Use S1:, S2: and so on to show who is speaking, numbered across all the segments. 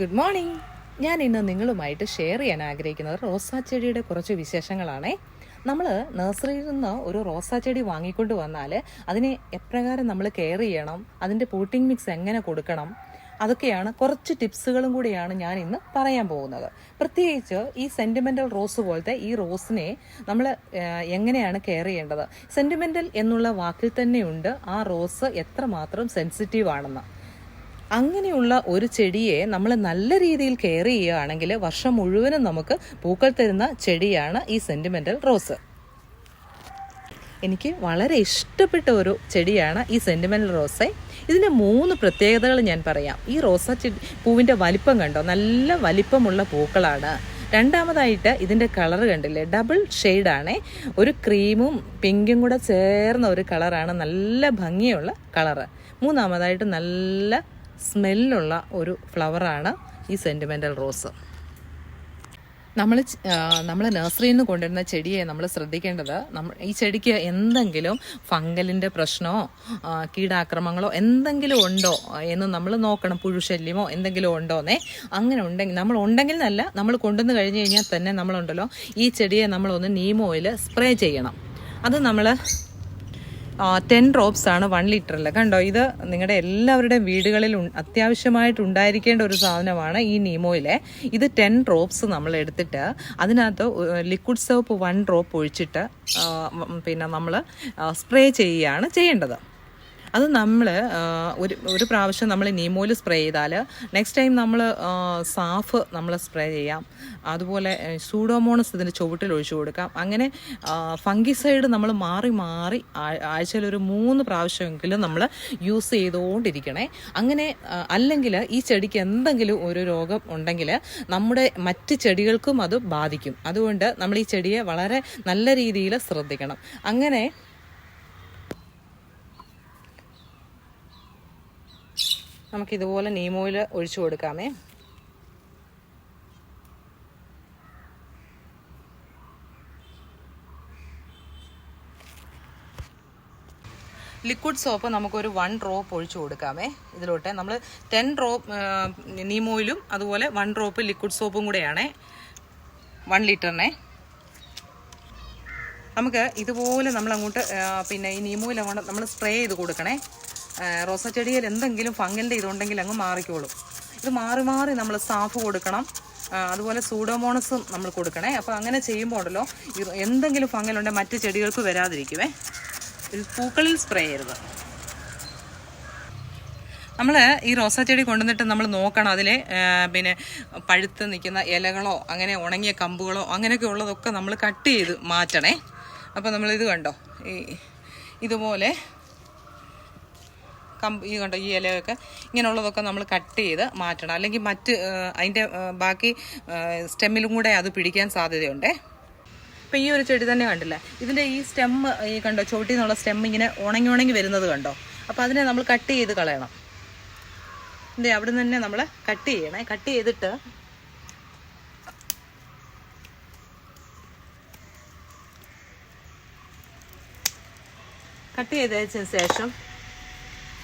S1: Good morning ഞാൻ ഇന്ന് നിങ്ങളുമായിട്ട് ഷെയർ ചെയ്യാൻ ആഗ്രഹിക്കുന്നത് റോസാ ചെടിയുടെ കുറച്ച് വിശേഷങ്ങളാണേ. നമ്മൾ നഴ്സറിയിൽ നിന്ന് ഒരു റോസാ ചെടി വാങ്ങിക്കൊണ്ട് വന്നാൽ അതിനെ എപ്രകാരം നമ്മൾ കെയർ ചെയ്യണം? അതിന്റെ പൂട്ടിംഗ് മിക്സ് എങ്ങനെ കൊടുക്കണം? അതൊക്കെയാണ് കുറച്ച് ടിപ്സുകളും കൂടിയാണ് ഞാൻ ഇന്ന് പറയാൻ പോകുന്നത്. പ്രത്യേകിച്ച് ഈ സെന്റിമെന്റൽ റോസ് പോലത്തെ ഈ റോസിനെ നമ്മൾ എങ്ങനെയാണ് കെയർ ചെയ്യേണ്ടത്? സെന്റിമെന്റൽ എന്നുള്ള വാക്കിൽ തന്നെയുണ്ട് ആ റോസ് എത്രമാത്രം സെൻസിറ്റീവ് ആണെന്ന്. അങ്ങനെയുള്ള ഒരു ചെടിയെ നമ്മൾ നല്ല രീതിയിൽ കെയർ ചെയ്യുകയാണെങ്കിൽ വർഷം മുഴുവനും നമുക്ക് പൂക്കൾ തരുന്ന ചെടിയാണ് ഈ സെന്റിമെന്റൽ റോസ്. എനിക്ക് വളരെ ഇഷ്ടപ്പെട്ട ഒരു ചെടിയാണ് ഈ സെന്റിമെന്റൽ റോസ്. ഇതിന്റെ മൂന്ന് പ്രത്യേകതകൾ ഞാൻ പറയാം. ഈ റോസ ചെടി പൂവിന്റെ വലിപ്പം കണ്ടോ? നല്ല വലിപ്പമുള്ള പൂക്കളാണ്. രണ്ടാമതായിട്ട് ഇതിന്റെ കളർ കണ്ടില്ലേ? ഡബിൾ ഷെയ്ഡാണ്. ഒരു ക്രീമും പിങ്കും കൂടെ ചേർന്ന ഒരു കളറാണ് നല്ല ഭംഗിയുള്ള കളറ്. മൂന്നാമതായിട്ട് നല്ല സ്മെല്ലുള്ള ഒരു ഫ്ലവറാണ് ഈ സെന്റിമെന്റൽ റോസ്. നമ്മൾ നമ്മൾ നഴ്സറിയിൽ നിന്ന് കൊണ്ടുവരുന്ന ചെടിയെ നമ്മൾ ശ്രദ്ധിക്കേണ്ടത് നമ്മൾ ഈ ചെടിക്ക് എന്തെങ്കിലും ഫംഗലിന്റെ പ്രശ്നമോ കീടാക്രമങ്ങളോ എന്തെങ്കിലും ഉണ്ടോ എന്ന് നമ്മൾ നോക്കണം പുഴുശല്യമോ എന്തെങ്കിലും ഉണ്ടോ ഉണ്ടോന്നേ. അങ്ങനെ ഉണ്ടെങ്കിൽ നമ്മൾ ഉണ്ടെങ്കിൽ എന്നല്ല നമ്മൾ കൊണ്ടുവന്ന് കഴിഞ്ഞ് കഴിഞ്ഞാൽ തന്നെ നമ്മളുണ്ടല്ലോ. ഈ ചെടിയെ നമ്മളൊന്ന് നീമോയിൽ സ്പ്രേ ചെയ്യണം. അത് നമ്മൾ ടെൻ ഡ്രോപ്സ് ആണ് വൺ ലിറ്ററിൽ കണ്ടോ ഇത് നിങ്ങളുടെ എല്ലാവരുടെയും വീടുകളിൽ അത്യാവശ്യമായിട്ട് ഉണ്ടായിരിക്കേണ്ട ഒരു സാധനമാണ് ഈ നീമോയിലെ. ഇത് ടെൻ ഡ്രോപ്സ് നമ്മൾ എടുത്തിട്ട് അതിനകത്ത് ലിക്വിഡ് സോപ്പ് വൺ ഡ്രോപ്പ് ഒഴിച്ചിട്ട് പിന്നെ നമ്മൾ സ്പ്രേ ചെയ്യുകയാണ് ചെയ്യേണ്ടത്. അത് നമ്മൾ ഒരു ഒരു പ്രാവശ്യം നമ്മൾ നീമോയിൽ സ്പ്രേ ചെയ്താൽ നെക്സ്റ്റ് ടൈം നമ്മൾ സാഫ് നമ്മൾ സ്പ്രേ ചെയ്യാം. അതുപോലെ സൂഡോമോണസ് ഇതിന്റെ ചുവട്ടിൽ ഒഴിച്ചു കൊടുക്കാം. അങ്ങനെ ഫംഗിസൈഡ് നമ്മൾ മാറി മാറി ആഴ്ചയിൽ ഒരു മൂന്ന് പ്രാവശ്യമെങ്കിലും നമ്മൾ യൂസ് ചെയ്തുകൊണ്ടിരിക്കണേ അങ്ങനെ അല്ലെങ്കിൽ ഈ ചെടിക്ക് എന്തെങ്കിലും ഒരു രോഗം ഉണ്ടെങ്കിൽ നമ്മുടെ മറ്റ് ചെടികൾക്കും അത് ബാധിക്കും. അതുകൊണ്ട് നമ്മൾ ഈ ചെടിയെ വളരെ നല്ല രീതിയിൽ ശ്രദ്ധിക്കണം. അങ്ങനെ നമുക്ക് ഇതുപോലെ നീം ഓയിൽ ഒഴിച്ചു കൊടുക്കാമേ. ലിക്വിഡ് സോപ്പ് നമുക്കൊരു വൺ ഡ്രോപ്പ് ഒഴിച്ചു കൊടുക്കാമേ. ഇതിലോട്ടെ നമ്മൾ ടെൻ ഡ്രോപ്പ് നീം ഓയിലും അതുപോലെ വൺ ഡ്രോപ്പ് ലിക്വിഡ് സോപ്പും കൂടെയാണേ വൺ ലിറ്ററിനെ നമുക്ക് ഇതുപോലെ നമ്മൾ അങ്ങോട്ട് പിന്നെ ഈ നീമോയിൽ അങ്ങോട്ട് നമ്മൾ സ്പ്രേ ചെയ്ത് കൊടുക്കണേ. റോസാ ചെടിയിൽ എന്തെങ്കിലും ഫംഗലിന്റെ ഇതുണ്ടെങ്കിൽ അങ്ങ് മാറിക്കോളും. ഇത് മാറി മാറി നമ്മൾ സാഫ് കൊടുക്കണം. അതുപോലെ സൂഡോമോണസും നമ്മൾ കൊടുക്കണേ. അപ്പോൾ അങ്ങനെ ചെയ്യുമ്പോൾ ഉണ്ടല്ലോ എന്തെങ്കിലും ഫംഗലുണ്ടെങ്കിൽ മറ്റ് ചെടികൾക്ക് വരാതിരിക്കുവേ. പൂക്കളിൽ സ്പ്രേ ചെയ്യരുത്. നമ്മൾ ഈ റോസാ ചെടി കൊണ്ടുവന്നിട്ട് നമ്മൾ നോക്കണം. അതിൽ പിന്നെ പഴുത്ത് നിൽക്കുന്ന ഇലകളോ അങ്ങനെ ഉണങ്ങിയ കമ്പുകളോ അങ്ങനെയൊക്കെ ഉള്ളതൊക്കെ നമ്മൾ കട്ട് ചെയ്ത് മാറ്റണേ. അപ്പോൾ നമ്മളിത് കണ്ടോ? ഈ ഇതുപോലെ കമ്പ് ഈ കണ്ടോ ഈ ഇലയൊക്കെ ഇങ്ങനെയുള്ളതൊക്കെ നമ്മൾ കട്ട് ചെയ്ത് മാറ്റണം. അല്ലെങ്കിൽ മറ്റ് അതിന്റെ ബാക്കി സ്റ്റെമ്മിലും കൂടെ അത് പിടിക്കാൻ സാധ്യതയുണ്ടേ. ഇപ്പം ഈ ഒരു ചെടി തന്നെ കണ്ടില്ലേ? ഇതിന്റെ ഈ സ്റ്റെം ഈ കണ്ടോ ചോട്ടിൽ നിന്നുള്ള സ്റ്റെം ഇങ്ങനെ ഉണങ്ങി ഉണങ്ങി വരുന്നത് കണ്ടോ? അപ്പോൾ അതിനെ നമ്മൾ കട്ട് ചെയ്ത് കളയണം. ഇതേ അവിടെ നിന്ന് തന്നെ നമ്മൾ കട്ട് ചെയ്യണേ. കട്ട് ചെയ്തിട്ട് കട്ട് ചെയ്തതിന് ശേഷം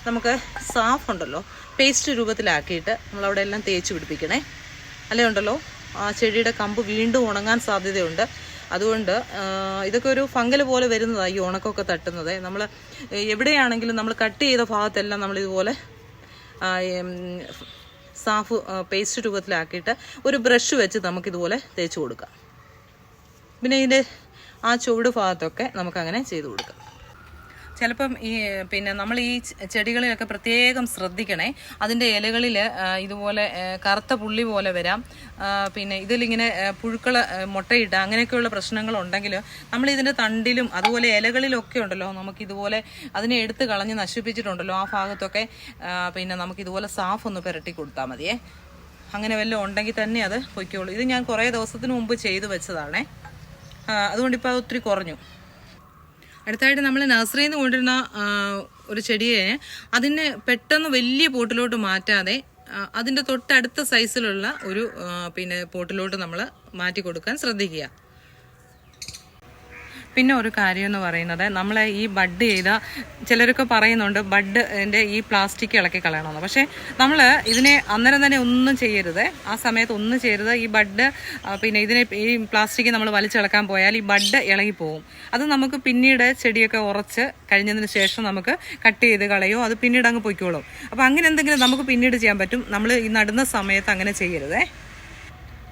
S1: നമുക്ക് സാഫ് ഉണ്ടല്ലോ. പേസ്റ്റ് രൂപത്തിലാക്കിയിട്ട് നമ്മൾ നമ്മളവിടെ എല്ലാം തേച്ച് പിടിപ്പിക്കണേ. അല്ലേ ഉണ്ടല്ലോ? ആ ചെടിയുടെ കമ്പ് വീണ്ടും ഉണങ്ങാൻ സാധ്യതയുണ്ട്. അതുകൊണ്ട് ഇതൊക്കെ ഒരു ഫംഗൽ പോലെ വരുന്നതാണ് ഈ ഉണക്കമൊക്കെ തട്ടുന്നത്. നമ്മൾ എവിടെയാണെങ്കിലും നമ്മൾ കട്ട് ചെയ്ത ഭാഗത്തെല്ലാം ആ, സാഫ് പേസ്റ്റ് രൂപത്തിലാക്കിയിട്ട് ഒരു ബ്രഷ് വെച്ച് നമുക്കിതുപോലെ തേച്ച് കൊടുക്കാം. പിന്നെ ഇതിന്റെ ആ ചുവട് ഭാഗത്തൊക്കെ നമുക്കങ്ങനെ ചെയ്ത് കൊടുക്കാം. ചിലപ്പം ഈ പിന്നെ നമ്മൾ ഈ ചെടികളിലൊക്കെ പ്രത്യേകം ശ്രദ്ധിക്കണേ. അതിന്റെ ഇലകളിൽ ഇതുപോലെ കറുത്ത പുള്ളി പോലെ വരാം. പിന്നെ ഇതിലിങ്ങനെ പുഴുക്കൾ മുട്ടയിട്ട അങ്ങനെയൊക്കെയുള്ള പ്രശ്നങ്ങളുണ്ടെങ്കിൽ നമ്മൾ ഇതിന്റെ തണ്ടിലും അതുപോലെ ഇലകളിലൊക്കെ ഉണ്ടല്ലോ നമുക്ക് ഇതുപോലെ അതിനെ എടുത്ത് കളഞ്ഞ് നശിപ്പിച്ചിട്ടുണ്ടല്ലോ ആ ഭാഗത്തൊക്കെ പിന്നെ നമുക്ക് ഇതുപോലെ സാഫ് ഒന്ന് പുരട്ടി കൊടുത്താൽ മതിയേ. അങ്ങനെ വല്ലതും ഉണ്ടെങ്കിൽ തന്നെ അത് പൊയ്ക്കോളൂ. ഇത് ഞാൻ കുറേ ദിവസത്തിന് മുമ്പ് ചെയ്തു വെച്ചതാണേ. അതുകൊണ്ടിപ്പോൾ അത് ഒത്തിരി കുറഞ്ഞു. അടുത്തായിട്ട് നമ്മൾ നഴ്സറിയിൽ നിന്ന് കൊണ്ടിരുന്ന ഒരു ചെടിയെ അതിനെ പെട്ടെന്ന് വലിയ പോട്ടിലോട്ട് മാറ്റാതെ അതിന്റെ തൊട്ടടുത്ത സൈസിലുള്ള ഒരു പിന്നെ പോട്ടിലോട്ട് നമ്മൾ മാറ്റി കൊടുക്കാൻ ശ്രദ്ധിക്കുക. പിന്നെ ഒരു കാര്യം എന്ന് പറയുന്നത് നമ്മളെ ഈ ബഡ് ചെയ്ത ചിലരൊക്കെ പറയുന്നുണ്ട് ബഡ് ബഡിന്റെ ഈ പ്ലാസ്റ്റിക് ഇളക്കി കളയണമെന്ന്. പക്ഷേ നമ്മൾ ഇതിനെ അന്നേരം തന്നെ ഒന്നും ചെയ്യരുത്. ആ സമയത്ത് ഒന്നും ചെയ്യരുത്. ഈ ബഡ് പിന്നെ ഇതിനെ ഈ പ്ലാസ്റ്റിക് നമ്മൾ വലിച്ചിളക്കാൻ പോയാൽ ഈ ബഡ് ഇളകി പോകും അത് നമുക്ക് പിന്നീട് ചെടിയൊക്കെ ഉറച്ച് കഴിഞ്ഞതിന് ശേഷം നമുക്ക് കട്ട് ചെയ്ത് കളയോ അത് പിന്നീട് അങ്ങ് പൊയ്ക്കോളും. അപ്പോൾ അങ്ങനെ എന്തെങ്കിലും നമുക്ക് പിന്നീട് ചെയ്യാൻ പറ്റും. നമ്മൾ ഈ നടുന്ന സമയത്ത് അങ്ങനെ ചെയ്യരുതേ.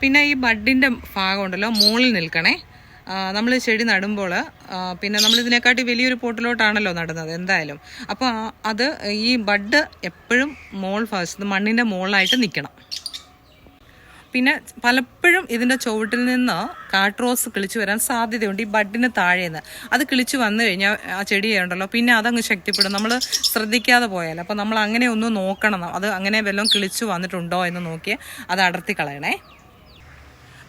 S1: പിന്നെ ഈ ബഡിന്റെ ഭാഗം ഉണ്ടല്ലോ മുകളിൽ നിൽക്കണേ. നമ്മൾ ചെടി നടുമ്പോൾ പിന്നെ നമ്മൾ ഇതിനെക്കാട്ടി വലിയൊരു പോട്ടിലോട്ടാണല്ലോ നടുന്നത് എന്തായാലും. അപ്പോൾ അത് ഈ ബഡ് എപ്പോഴും മോൾ ഫസ്റ്റ് മണ്ണിന്റെ മുകളിലായിട്ട് നിൽക്കണം പിന്നെ പലപ്പോഴും ഇതിന്റെ ചുവട്ടിൽ നിന്ന് കാട്രോസ് കിളിച്ചു വരാൻ സാധ്യതയുണ്ട് ഈ ബഡിന് താഴേന്ന്. അത് കിളിച്ചു വന്നു കഴിഞ്ഞാൽ ആ ചെടിയുണ്ടല്ലോ പിന്നെ അതങ്ങ് ശക്തിപ്പെടും. നമ്മൾ ശ്രദ്ധിക്കാതെ പോയാൽ അപ്പോൾ നമ്മൾ അങ്ങനെ ഒന്ന് നോക്കണം അത് അങ്ങനെ വല്ലതും കിളിച്ചു വന്നിട്ടുണ്ടോ എന്ന് നോക്കി അത് അടർത്തി കളയണേ.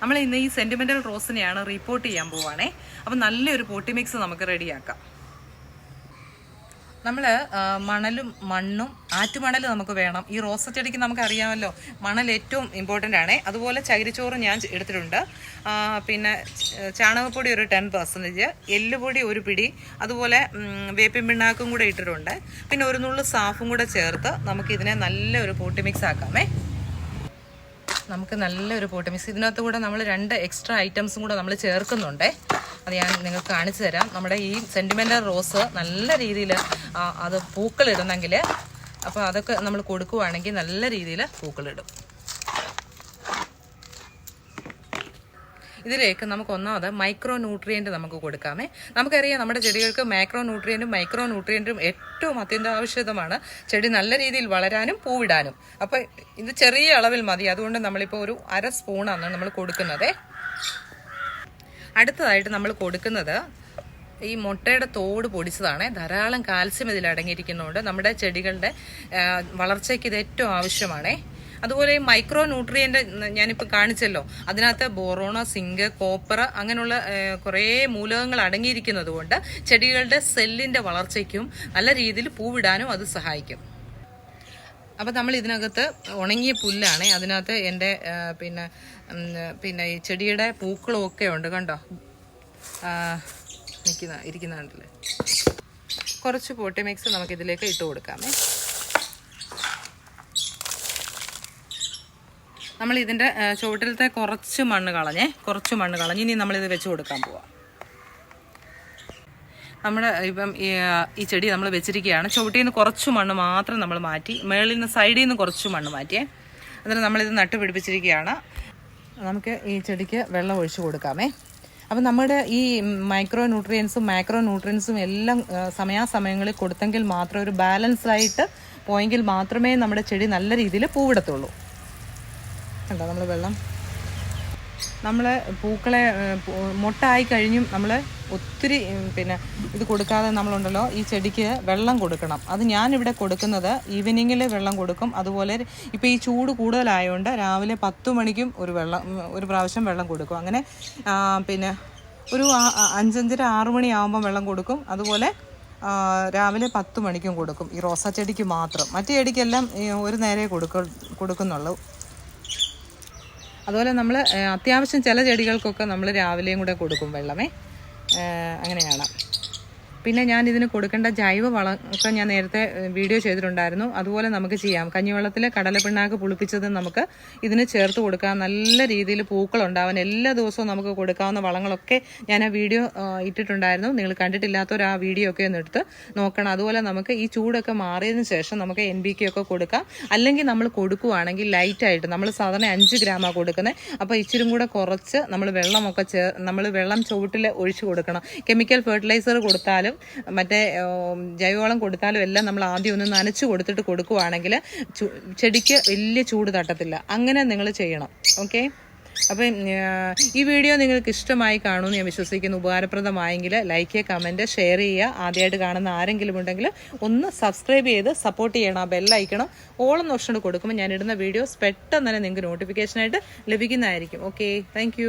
S1: നമ്മൾ ഇന്ന് ഈ സെന്റിമെന്റൽ റോസിനെയാണ് റിപ്പോർട്ട് ചെയ്യാൻ പോവാണേ. അപ്പം നല്ലൊരു പോട്ടി മിക്സ് നമുക്ക് റെഡിയാക്കാം നമ്മൾ മണലും മണ്ണും ആറ്റുമണൽ നമുക്ക് വേണം. ഈ റോസ ചെടിക്ക് നമുക്ക് അറിയാമല്ലോ മണൽ ഏറ്റവും ഇമ്പോർട്ടന്റ് ആണ്. അതുപോലെ ചകിരിച്ചോറ് ഞാൻ എടുത്തിട്ടുണ്ട്. പിന്നെ ചാണകപ്പൊടി ഒരു ടെൻ പെർസെന്റേജ് എല്ലുപൊടി ഒരു പിടി അതുപോലെ വേപ്പിൻ പിണ്ണാക്കും കൂടെ ഇട്ടിട്ടുണ്ട്. പിന്നെ ഒരു നുള്ളു സാഫും കൂടെ ചേർത്ത് നമുക്കിതിനെ നല്ലൊരു പോട്ടി മിക്സ് ആക്കാമേ. നമുക്ക് നല്ലൊരു പോട്ട്. മിക്സ് ഇതിനകത്ത് കൂടെ നമ്മൾ രണ്ട് എക്സ്ട്രാ ഐറ്റംസും കൂടെ നമ്മൾ ചേർക്കുന്നുണ്ട്. അത് ഞാൻ നിങ്ങൾക്ക് കാണിച്ചു തരാം. നമ്മുടെ ഈ സെന്റിമെന്റൽ റോസ് നല്ല രീതിയിൽ അത് പൂക്കളിടുന്നെങ്കിൽ അപ്പോൾ അതൊക്കെ നമ്മൾ കൊടുക്കുവാണെങ്കിൽ നല്ല രീതിയിൽ പൂക്കളിടും. ഇതിലേക്ക് നമുക്ക് ഒന്നാമത് മൈക്രോ ന്യൂട്രിയന്റ് നമുക്ക് കൊടുക്കാമേ. നമുക്കറിയാം നമ്മുടെ ചെടികൾക്ക് മൈക്രോ ന്യൂട്രിയന്റും മൈക്രോ ന്യൂട്രിയന്റും ഏറ്റവും അത്യന്താപേക്ഷിതമാണ്. ചെടി നല്ല രീതിയിൽ വളരാനും പൂവിടാനും. അപ്പോൾ ഇത് ചെറിയ അളവിൽ മതി. അതുകൊണ്ട് നമ്മളിപ്പോൾ ഒരു അര സ്പൂണാണ് നമ്മൾ കൊടുക്കുന്നത്. അടുത്തതായിട്ട് നമ്മൾ കൊടുക്കുന്നത് ഈ മുട്ടയുടെ തോട് പൊടിച്ചതാണ്. ധാരാളം കാൽസ്യം ഇതിൽ അടങ്ങിയിരിക്കുന്നതുകൊണ്ട് നമ്മുടെ ചെടികളുടെ വളർച്ചയ്ക്ക് ഇത് ഏറ്റവും ആവശ്യമാണേ. അതുപോലെ ഈ മൈക്രോ ന്യൂട്രിയന്റ് ഞാനിപ്പോൾ കാണിച്ചല്ലോ. അതിനകത്ത് ബോറോണ സിങ്ക് കോപ്പർ അങ്ങനെയുള്ള കുറേ മൂലകങ്ങൾ അടങ്ങിയിരിക്കുന്നത് കൊണ്ട് ചെടികളുടെ സെല്ലിന്റെ വളർച്ചയ്ക്കും നല്ല രീതിയിൽ പൂവിടാനും അത് സഹായിക്കും. അപ്പം നമ്മൾ ഇതിനകത്ത് ഉണങ്ങിയ പുല്ലാണ്. അതിനകത്ത് എന്റെ പിന്നെ പിന്നെ ഈ ചെടിയുടെ പൂക്കളും ഒക്കെ ഉണ്ട് കണ്ടോ? നിൽക്കുന്ന ഇരിക്കുന്ന കണ്ടില്ലേ? കുറച്ച് പോട്ടി മിക്സ് നമുക്ക് ഇതിലേക്ക് ഇട്ട് കൊടുക്കാമേ. നമ്മൾ ഇതിന്റെ ചുവട്ടിലത്തെ കുറച്ച് മണ്ണ് കളഞ്ഞേ കുറച്ച് മണ്ണ് കളഞ്ഞ് ഇനി നമ്മളിത് വെച്ച് കൊടുക്കാൻ പോവാം. നമ്മുടെ ഇപ്പം ഈ, ചെടി നമ്മൾ വെച്ചിരിക്കുകയാണ്. ചുവട്ടിൽ നിന്ന് കുറച്ച് മണ്ണ് മാത്രം നമ്മൾ മാറ്റി മേളിൽ നിന്ന് സൈഡിൽ നിന്ന് കുറച്ച് മണ്ണ് മാറ്റിയേ. എന്നിട്ട് നമ്മളിത് നട്ട് പിടിപ്പിച്ചിരിക്കുകയാണ്. നമുക്ക് ഈ ചെടിക്ക് വെള്ളം ഒഴിച്ചു കൊടുക്കാമേ. അപ്പം നമ്മുടെ ഈ മൈക്രോ ന്യൂട്രിയൻസും മാക്രോ ന്യൂട്രിയൻസും എല്ലാം സമയാസമയങ്ങളിൽ കൊടുത്തെങ്കിൽ മാത്രം ഒരു ബാലൻസ്ഡായിട്ട് പോയെങ്കിൽ മാത്രമേ നമ്മുടെ ചെടി നല്ല രീതിയിൽ പൂവിടത്തുള്ളൂ. കണ്ടോ നമ്മൾ വെള്ളം? നമ്മൾ പൂക്കളെ മുട്ടായി കഴിഞ്ഞും നമ്മൾ ഒത്തിരി പിന്നെ ഇത് കൊടുക്കാതെ നമ്മളുണ്ടല്ലോ ഈ ചെടിക്ക് വെള്ളം കൊടുക്കണം. അത് ഞാനിവിടെ കൊടുക്കുന്നത് ഈവനിങ്ങിൽ വെള്ളം കൊടുക്കും. അതുപോലെ ഇപ്പോൾ ഈ ചൂട് കൂടുതലായതുകൊണ്ട് രാവിലെ പത്ത് മണിക്കും ഒരു വെള്ളം ഒരു പ്രാവശ്യം വെള്ളം കൊടുക്കും. അങ്ങനെ പിന്നെ ഒരു അഞ്ചഞ്ചര ആറ് മണിയാകുമ്പം വെള്ളം കൊടുക്കും. അതുപോലെ രാവിലെ പത്ത് മണിക്കും കൊടുക്കും. ഈ റോസാ ചെടിക്ക് മാത്രം. മറ്റു ചെടിക്കെല്ലാം ഒരു നേരെ കൊടുക്ക കൊടുക്കുന്നുള്ളൂ. അതുപോലെ നമ്മൾ അത്യാവശ്യം ചില ചെടികൾക്കൊക്കെ നമ്മൾ രാവിലെയും കൂടെ കൊടുക്കും വെള്ളമേ. അങ്ങനെയാണ്. പിന്നെ ഞാൻ ഇതിന് കൊടുക്കേണ്ട ജൈവ വളം ഒക്കെ ഞാൻ നേരത്തെ വീഡിയോ ചെയ്തിട്ടുണ്ടായിരുന്നു. അതുപോലെ നമുക്ക് ചെയ്യാം. കഞ്ഞിവെള്ളത്തിൽ കടലപ്പിണ്ണാക്ക് പുളിപ്പിച്ചത് നമുക്ക് ഇതിന് ചേർത്ത് കൊടുക്കാം. നല്ല രീതിയിൽ പൂക്കൾ ഉണ്ടാവാൻ എല്ലാ ദിവസവും നമുക്ക് കൊടുക്കാവുന്ന വളങ്ങളൊക്കെ ഞാൻ ആ വീഡിയോ ഇട്ടിട്ടുണ്ടായിരുന്നു. നിങ്ങൾ കണ്ടിട്ടില്ലാത്തവർ ആ വീഡിയോ ഒക്കെ ഒന്ന് എടുത്ത് നോക്കണം. അതുപോലെ നമുക്ക് ഈ ചൂടൊക്കെ മാറിയതിന് ശേഷം നമുക്ക് എൻ ബി കെ ഒക്കെ കൊടുക്കാം. അല്ലെങ്കിൽ നമ്മൾ കൊടുക്കുവാണെങ്കിൽ ലൈറ്റായിട്ട് നമ്മൾ സാധാരണ അഞ്ച് ഗ്രാമാണ് കൊടുക്കുന്നത് അപ്പോൾ ഇച്ചിരി കൂടെ കുറച്ച് നമ്മൾ വെള്ളമൊക്കെ ചേർ നമ്മൾ വെള്ളം ചുവട്ടിൽ ഒഴിച്ചു കൊടുക്കണം. കെമിക്കൽ ഫെർട്ടിലൈസർ കൊടുത്താലും മറ്റേ ഉം, ജൈവവളം കൊടുത്താലും എല്ലാം നമ്മൾ ആദ്യം ഒന്ന് നനച്ച് കൊടുത്തിട്ട് കൊടുക്കുവാണെങ്കിൽ ചെടിക്ക് വലിയ ചൂട് തട്ടത്തില്ല. അങ്ങനെ നിങ്ങൾ ചെയ്യണം. ഓക്കെ? അപ്പം ഈ വീഡിയോ നിങ്ങൾക്ക് ഇഷ്ടമായി കാണുമെന്ന് ഞാൻ വിശ്വസിക്കുന്നു. ഉപകാരപ്രദമായെങ്കിൽ ലൈക്ക് കമന്റ് ഷെയർ ചെയ്യുക. ആദ്യമായിട്ട് കാണുന്ന ആരെങ്കിലും ഉണ്ടെങ്കിൽ ഒന്ന് സബ്സ്ക്രൈബ് ചെയ്ത് സപ്പോർട്ട് ചെയ്യണം. ആ ബെല്ലൈക്കണം ഓളം ഓപ്ഷൻ കൊടുക്കുമ്പോൾ ഞാൻ ഇടുന്ന വീഡിയോസ് പെട്ടെന്ന് തന്നെ നിങ്ങൾക്ക് നോട്ടിഫിക്കേഷനായിട്ട് ലഭിക്കുന്നതായിരിക്കും. Okay thank